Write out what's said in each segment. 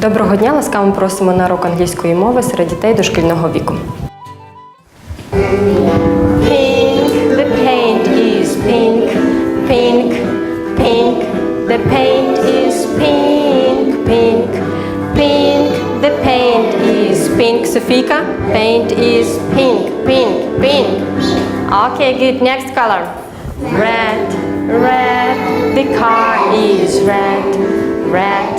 Доброго дня, ласкаво просимо на урок англійської мови серед дітей дошкільного віку. Pink. Okay, good. Next color. Red, red. The car is red, red,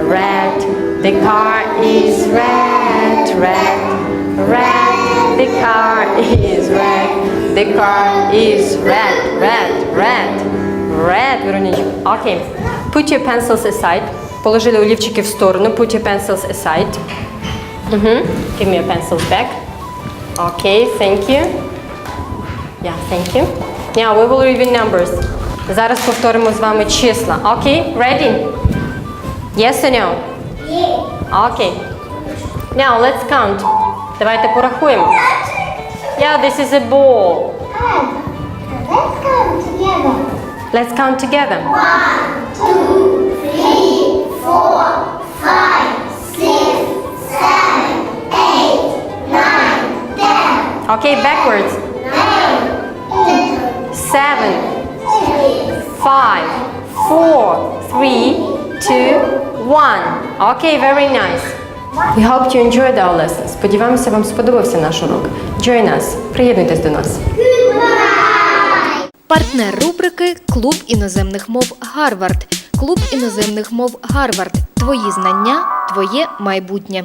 red. The car is red, red, red. The car is red. The car is red, red, red. Red, Вероничка. Okay. Put your pencils aside. Положили олівчики в сторону. Put your pencils aside. Mhm. Give me your pencils back. Okay, thank you. Yeah, thank you. Now we will review numbers. Зараз повторимо з вами числа. Okay, ready? Yes or no? Okay. Now let's count. Давайте порахуємо. Yeah, this is a ball. Let's count together. Let's count together. One, two, three, four, five, six, seven, eight, nine, ten. Okay, backwards. Nine, seven, five, four, three, two, one. Okay, very nice. We hope you enjoyed our lesson. Сподіваємося, вам сподобався наш урок. Join us. Приєднуйтесь до нас. Партнер рубрики Клуб іноземних мов Гарвард. Клуб іноземних мов Гарвард. Твої знання, твоє майбутнє.